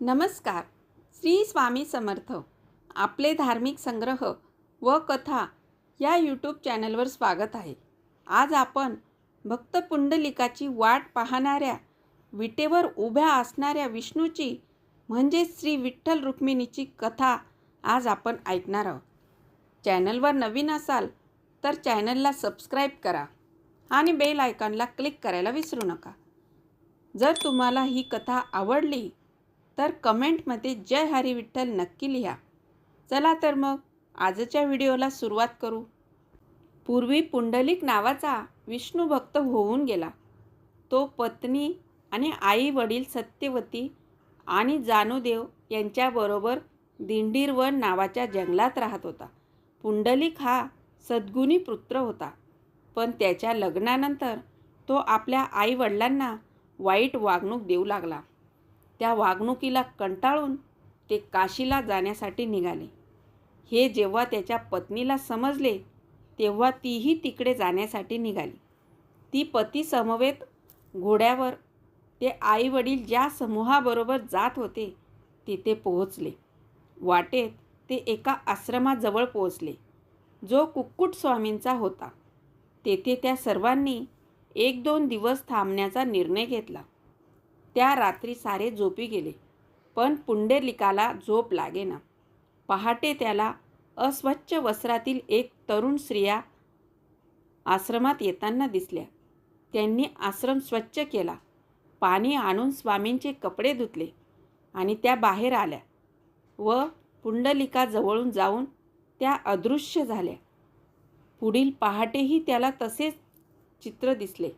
नमस्कार. श्री स्वामी समर्थ. आपले धार्मिक संग्रह व कथा या यूट्यूब चॅनलवर स्वागत आहे. आज आपण भक्त पुंडलिकाची वाट पाहणाऱ्या विटेवर उभ्या असणाऱ्या विष्णूची म्हणजे श्री विठ्ठल रुक्मिणीची कथा आज आपण ऐकणार आहोत. चॅनलवर नवीन असाल तर चॅनलला सबस्क्राईब करा आणि बेल आयकॉनला क्लिक करायला विसरू नका. जर तुम्हाला ही कथा आवडली तर कमेंटमध्ये जय हरी विठ्ठल नक्की लिहा. चला तर मग आजच्या व्हिडिओला सुरुवात करू. पूर्वी पुंडलिक नावाचा विष्णू भक्त होऊन गेला. तो पत्नी आणि आई वडील सत्यवती आणि जानूदेव यांच्याबरोबर दिंडीरवन नावाच्या जंगलात राहत होता. पुंडलिक हा सद्गुणी पुत्र होता. पण त्याच्या लग्नानंतर तो आपल्या आईवडिलांना वाईट वागणूक देऊ लागला. त्या वागणुकीला कंटाळून ते काशीला जाण्यासाठी निघाले. हे जेव्हा त्याच्या पत्नीला समजले तेव्हा तीही तिकडे जाण्यासाठी निघाली. ती पती समवेत घोड्यावर ते आईवडील ज्या समूहाबरोबर जात होते तिथे पोहोचले. वाटेत ते एका आश्रमाजवळ पोहोचले. जो कुक्कुट स्वामींचा होता. तेथे त्या सर्वांनी एक दोन दिवस थांबण्याचा निर्णय घेतला. त्या रात्री सारे झोपी गेले. पण पुंडलिकाला झोप लागेना. पहाटे त्याला अस्वच्छ वस्त्रातील एक तरुण स्त्रिया आश्रमात येताना दिसल्या. त्यांनी आश्रम स्वच्छ केला. पाणी आणून स्वामींचे कपडे धुतले आणि त्या बाहेर आल्या व पुंडलिकाजवळून जाऊन त्या अदृश्य झाल्या. पुढील पहाटेही त्याला तसेच चित्र दिसले.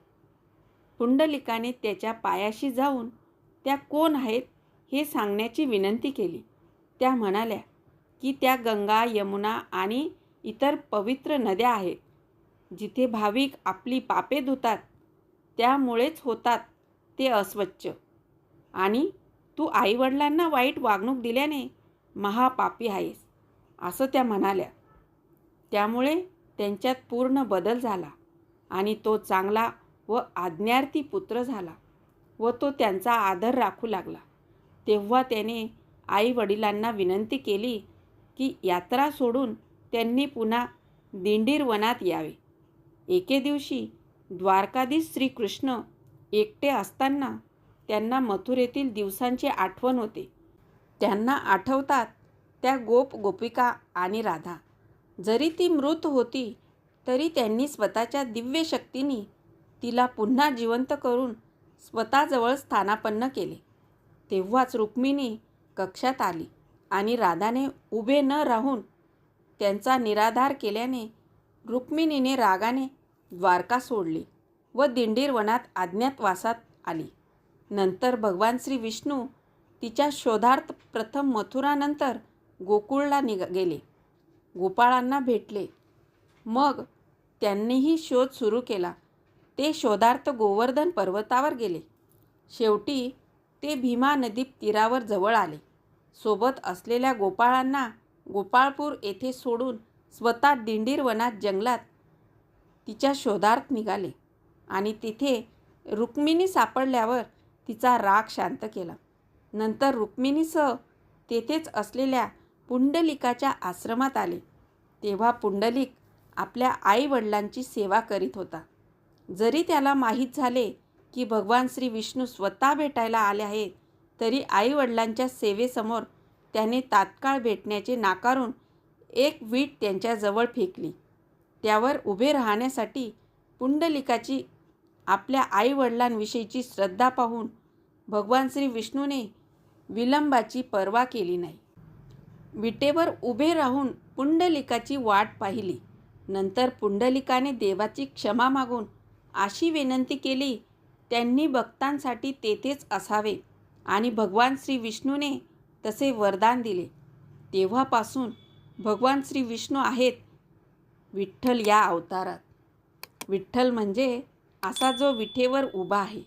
पुंडलिकाने त्याच्या पायाशी जाऊन त्या कोण आहेत? हे सांगण्याची विनंती केली. त्या म्हणाल्या की त्या गंगा यमुना आणि इतर पवित्र नद्या आहेत. जिथे भाविक आपली पापे धुतात त्यामुळेच होतात ते अस्वच्छ. आणि तू आईवडिलांना वाईट वागणूक दिल्याने महापापी आहेस असं त्या म्हणाल्या. त्यामुळे त्यांच्यात पूर्ण बदल झाला आणि तो चांगला व आज्ञार्थी पुत्र झाला व तो त्यांचा आदर राखू लागला. तेव्हा त्याने आई वडिलांना विनंती केली की यात्रा सोडून त्यांनी पुन्हा दिंडीर वनात यावे. एके दिवशी द्वारकाधीश श्रीकृष्ण एकटे असताना त्यांना मथुरेतील दिवसांची आठवण होते. त्यांना आठवतात त्या गोप गोपिका आणि राधा. जरी ती मृत होती तरी त्यांनी स्वतःच्या दिव्य शक्तीने तिला पुन्हा जिवंत करून स्वतःजवळ स्थानापन्न केले. तेव्हाच रुक्मिणी कक्षात आली आणि राधाने उभे न राहून त्यांचा निराधार केल्याने रुक्मिणीने रागाने द्वारका सोडली व दिंडीर वनात अज्ञातवासात आली. नंतर भगवान श्री विष्णू तिच्या शोधार्थ प्रथम मथुरानंतर गोकुळला निघ गेले. गोपाळांना भेटले. मग त्यांनीही शोध सुरू केला. ते शोधार्थ गोवर्धन पर्वतावर गेले. शेवटी ते भीमा नदी तीरावर जवळ आले. सोबत असलेल्या गोपाळांना गोपाळपूर येथे सोडून स्वतः दिंडीर वनात जंगलात तिच्या शोधार्थ निघाले आणि तिथे रुक्मिणी सापडल्यावर तिचा राग शांत केला. नंतर रुक्मिणीसह तेथेच असलेल्या पुंडलिकाच्या आश्रमात आले. तेव्हा पुंडलिक आपल्या आईवडिलांची सेवा करीत होता. जरी त्याला माहीत झाले की भगवान श्री विष्णू स्वतः भेटायला आले आहेत तरी आईवडिलांच्या सेवेसमोर त्याने तात्काळ भेटण्याचे नाकारून एक वीट त्यांच्याजवळ फेकली. त्यावर उभे राहण्यासाठी पुंडलिकाची आपल्या आईवडिलांविषयीची श्रद्धा पाहून भगवान श्री विष्णूने विलंबाची पर्वा केली नाही. विटेवर उभे राहून पुंडलिकाची वाट पाहिली. नंतर पुंडलिकाने देवाची क्षमा मागून अशी विनंती केली त्यांनी भक्तांसाठी तेथेच असावे आणि भगवान श्री विष्णूने तसे वरदान दिले. तेव्हापासून भगवान श्री विष्णू आहेत विठ्ठल या अवतारात. विठ्ठल म्हणजे असा जो विठेवर उभा आहे.